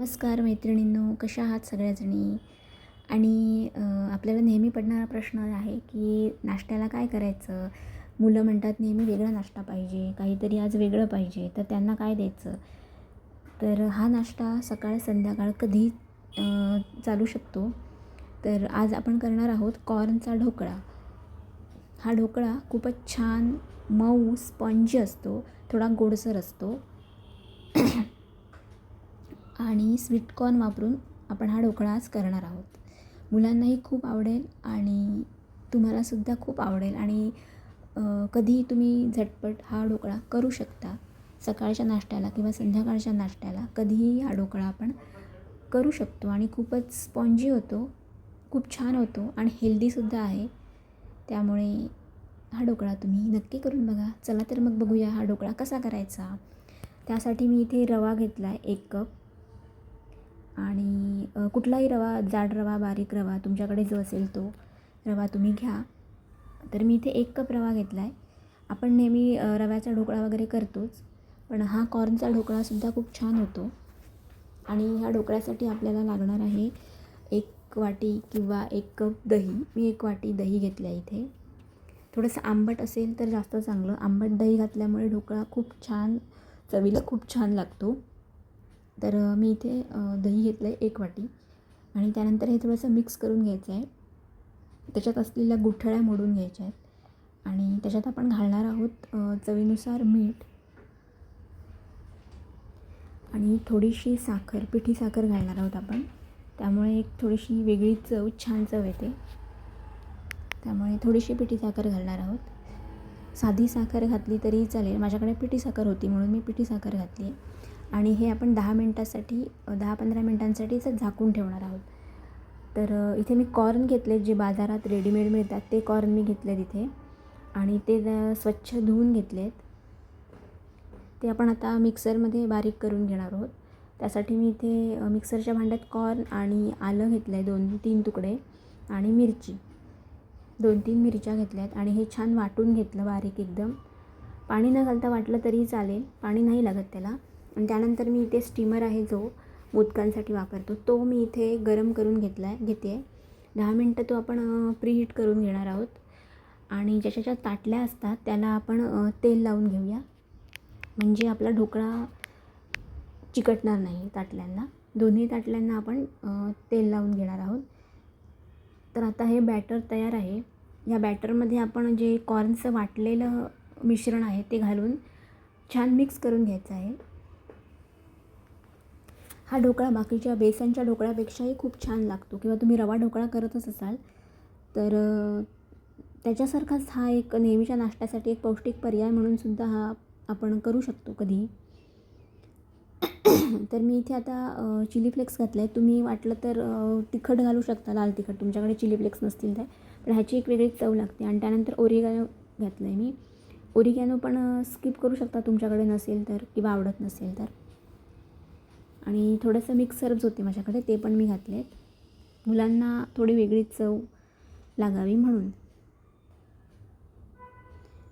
नमस्कार मैत्रिणींनो कशा आहात सगळ्याजणी? आणि आपल्याला नेहमी पडणारा प्रश्न आहे की नाश्त्याला काय करायचं? मुलं म्हणतात नेहमी वेगळा नाश्ता पाहिजे काहीतरी आज वेगळं पाहिजे तर त्यांना काय द्यायचं? तर हा नाश्ता सकाळ संध्याकाळ कधी चालू शकतो? तर आज आपण करणार आहोत कॉर्नचा ढोकळा. हा ढोकळा खूपच छान मऊ स्पंजी असतो थोडा गोडसर असतो. आणि स्वीटकॉर्न वापरून आपण हा ढोकळा आज करणार आहोत. मुलांनाही खूप आवडेल आणि तुम्हालासुद्धा खूप आवडेल आणि कधीही तुम्ही झटपट हा ढोकळा करू शकता. सकाळच्या नाश्त्याला किंवा संध्याकाळच्या नाश्त्याला कधीही हा ढोकळा आपण करू शकतो आणि खूपच स्पॉन्जी होतो खूप छान होतो आणि हेल्दीसुद्धा आहे. त्यामुळे हा ढोकळा तुम्ही नक्की करून बघा. चला तर मग बघूया हा ढोकळा कसा करायचा. त्यासाठी मी इथे रवा घेतला आहे एक कप. आणि कुठलाही रवा जाड रवा बारीक रवा तुमच्याकडे जो असेल तो रवा तुम्ही घ्या. तर मी इथे एक कप रवा घेतला आहे आपण नेहमी रव्याचा ढोकळा वगैरे करतोच पण हा कॉर्नचा ढोकळासुद्धा खूप छान होतो. आणि ह्या ढोकळ्यासाठी आपल्याला लागणार आहे एक वाटी किंवा एक कप दही. मी एक वाटी दही घेतलं आहे इथे. थोडंसं आंबट असेल तर जास्त चांगलं. आंबट दही घातल्यामुळे ढोकळा खूप छान चवीला खूप छान लागतो. तर मी इथे दही घेतलं आहे एक वाटी आणि त्यानंतर हे थोडंसं मिक्स करून घ्यायचं आहे त्याच्यात असलेल्या गुठळ्या मोडून घ्यायच्या आहेत आणि त्याच्यात आपण घालणार आहोत चवीनुसार मीठ आणि थोडीशी साखर पिठी साखर घालणार आहोत आपण. त्यामुळे एक थोडीशी वेगळी चव छान चव येते. त्यामुळे थोडीशी पिठी साखर घालणार आहोत. साधी साखर घातली तरी चालेल. माझ्याकडे पिठी साखर होती म्हणून मी पिठी साखर घातली आहे. आणि हे आपण दहा मिनटासाठी दहा पंधरा मिनटांसाठीच झाकून ठेवणार आहोत. तर इथे मी कॉर्न घेतले जे बाजारात रेडीमेड मिळतात ते कॉर्न मी घेतले तिथे आणि ते स्वच्छ धुवून घेतलेत. ते आपण आता मिक्सरमध्ये बारीक करून घेणार आहोत. त्यासाठी मी इथे मिक्सरच्या भांड्यात कॉर्न आणि आलं घेतलं आहे दोन तीन तुकडे आणि मिरची. दोन तीन मिरच्या घेतल्या आहेत आणि हे छान वाटून घेतलं बारीक एकदम. पाणी न घालता वाटलं तरी चालेल पाणी नाही लागत त्याला. आणि त्यानंतर मी इथे स्टीमर आहे जो मोदकांसाठी वापरतो तो मी इथे गरम करून घेतला आहे घेते आहे दहा मिनटं तो आपण प्रीहीट करून घेणार आहोत. आणि ज्याच्या ज्या ताटल्या असतात त्याला आपण तेल लावून घेऊया. म्हणजे आपला ढोकळा चिकटणार नाही ताटल्यांना. दोन्ही ताटल्यांना आपण तेल लावून घेणार आहोत. तर आता हे बॅटर तयार आहे. या बॅटरमध्ये आपण जे कॉर्नचं वाटलेलं मिश्रण आहे ते घालून छान मिक्स करून घ्यायचं आहे. हा ढोकळा बाकीच्या बेसनच्या ढोकळ्यापेक्षाही खूप छान लागतो. किंवा तुम्ही रवा ढोकळा करतच असाल तर त्याच्यासारखाच हा एक नेहमीच्या नाश्त्यासाठी एक पौष्टिक पर्याय म्हणून सुद्धा हा आपण करू शकतो कधी. तर मी इथे आता चिली फ्लेक्स घातले आहे तुम्ही वाटलं तर तिखट घालू शकता लाल तिखट. तुमच्याकडे चिली फ्लेक्स नसतील तर. पण ह्याची एक वेगळीच चव लागते. आणि त्यानंतर ओरिगॅनो घातलं आहे मी. ओरिगॅनो पण स्किप करू शकता तुमच्याकडे नसेल तर किंवा आवडत नसेल तर. आणि थोडंसं मिक्स हर्ब्स होते माझ्याकडे ते पण मी घातले आहेत मुलांना थोडी वेगळी चव लागावी म्हणून.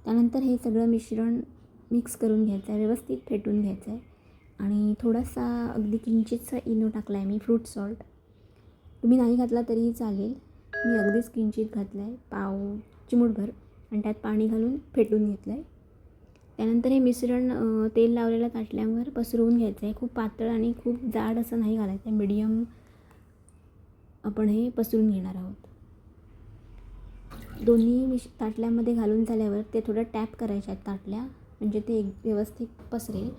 त्यानंतर हे सगळं मिश्रण मिक्स करून घ्यायचं आहे व्यवस्थित फेटून घ्यायचं आहे आणि थोडासा अगदी किंचितचा इनो टाकला आहे मी फ्रूट सॉल्ट तुम्ही नाही घातला तरीही चालेल. मी अगदीच किंचित घातला आहे पाव चिमूटभर. आणि त्यात पाणी घालून फेटून घेतलं आहे त्यानंतर हे मिश्रण तेल लावलेल्या ताटल्यावर पसरवून घ्यायचं आहे. खूप पातळ आणि खूप जाड असं नाही घालायचं. आहे मिडियम आपण हे पसरून घेणार आहोत. दोन्ही मिश ताटल्यामध्ये घालून झाल्यावर ते थोडं टॅप करायचे आहेत ताटल्या. म्हणजे ते एक व्यवस्थित पसरेल.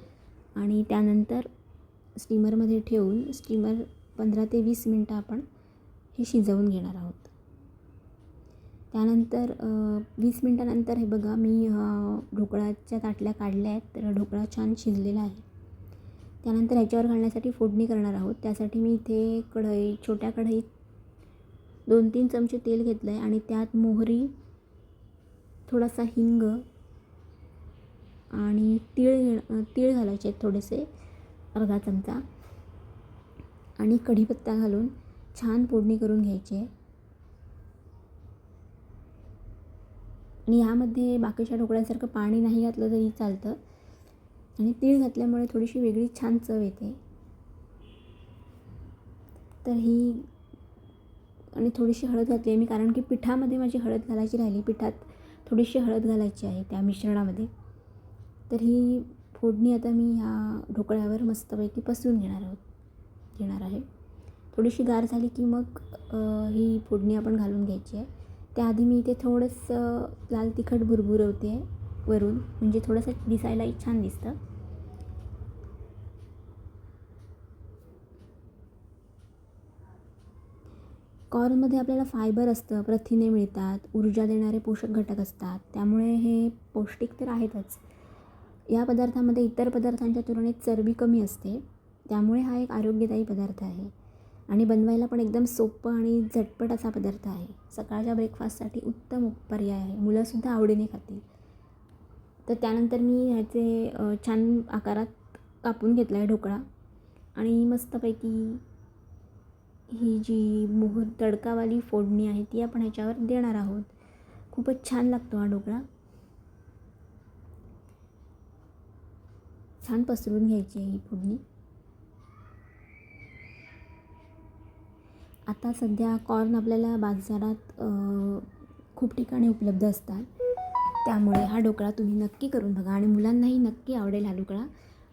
आणि त्यानंतर स्टीमरमध्ये ठेवून स्टीमर पंधरा ते वीस मिनटं आपण हे शिजवून घेणार आहोत. त्यानंतर वीस मिनटानंतर हे बघा मी ढोकळाच्या ताटल्या काढल्या आहेत. तर ढोकळा छान शिजलेला आहे. त्यानंतर ह्याच्यावर घालण्यासाठी फोडणी करणार आहोत. त्यासाठी मी इथे कढई छोट्या कढईत दोन तीन चमचे तेल घेतलं आहे आणि त्यात मोहरी थोडासा हिंग आणि तीळ घे तीळ घालायचे आहेत थोडेसे अर्धा चमचा. आणि कढीपत्ता घालून छान फोडणी करून घ्यायची आहे. आणि ह्यामध्ये बाकीच्या ढोकळ्यांसारखं पाणी नाही घातलं तरी चालतं. आणि तीळ घातल्यामुळे थोडीशी वेगळी छान चव येते. तर ही आणि थोडीशी हळद घातली आहे मी कारण की पिठामध्ये माझी हळद घालायची राहिली. पिठात थोडीशी हळद घालायची आहे त्या मिश्रणामध्ये. तर ही फोडणी आता मी ह्या ढोकळ्यावर मस्तपैकी पसरून घेणार आहोत. घेणार आहे. थोडीशी गार झाली की मग ही फोडणी आपण घालून घ्यायची आहे. त्याआधी मी इथे थोडंसं लाल तिखट भुरभुरवते आहे वरून. म्हणजे थोडंसं दिसायलाही छान दिसतं. कॉर्नमध्ये आपल्याला फायबर असतं प्रथिने मिळतात ऊर्जा देणारे पोषक घटक असतात. त्यामुळे हे पौष्टिक तर आहेतच. या पदार्थामध्ये इतर पदार्थांच्या तुलनेत चरबी कमी असते. त्यामुळे हा एक आरोग्यदायी पदार्थ आहे. आणि बनवायला पण एकदम सोपं आणि झटपट असा पदार्थ आहे. सकाळच्या ब्रेकफास्टसाठी उत्तम पर्याय आहे. मुलंसुद्धा आवडीने खातील. तर त्यानंतर मी ह्याचे छान आकारात कापून घेतला आहे ढोकळा. आणि मस्तपैकी ही जी मोहर तडकावाली फोडणी आहे ती आपण ह्याच्यावर देणार आहोत. खूपच छान लागतो हा ढोकळा. छान पसरून घ्यायची आहे ही फोडणी. आता सध्या कॉर्न आपल्याला बाजारात खूप ठिकाणी उपलब्ध असतात. त्यामुळे हा ढोकळा तुम्ही नक्की करून बघा आणि मुलांनाही नक्की आवडेल हा ढोकळा.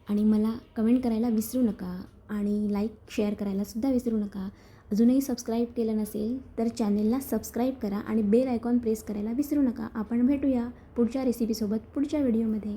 आणि मला कमेंट करायला विसरू नका आणि लाईक शेअर करायलासुद्धा विसरू नका. अजूनही सबस्क्राईब केलं नसेल तर चॅनेलला सबस्क्राईब करा आणि बेल आयकॉन प्रेस करायला विसरू नका. आपण भेटूया पुढच्या रेसिपीसोबत पुढच्या व्हिडिओमध्ये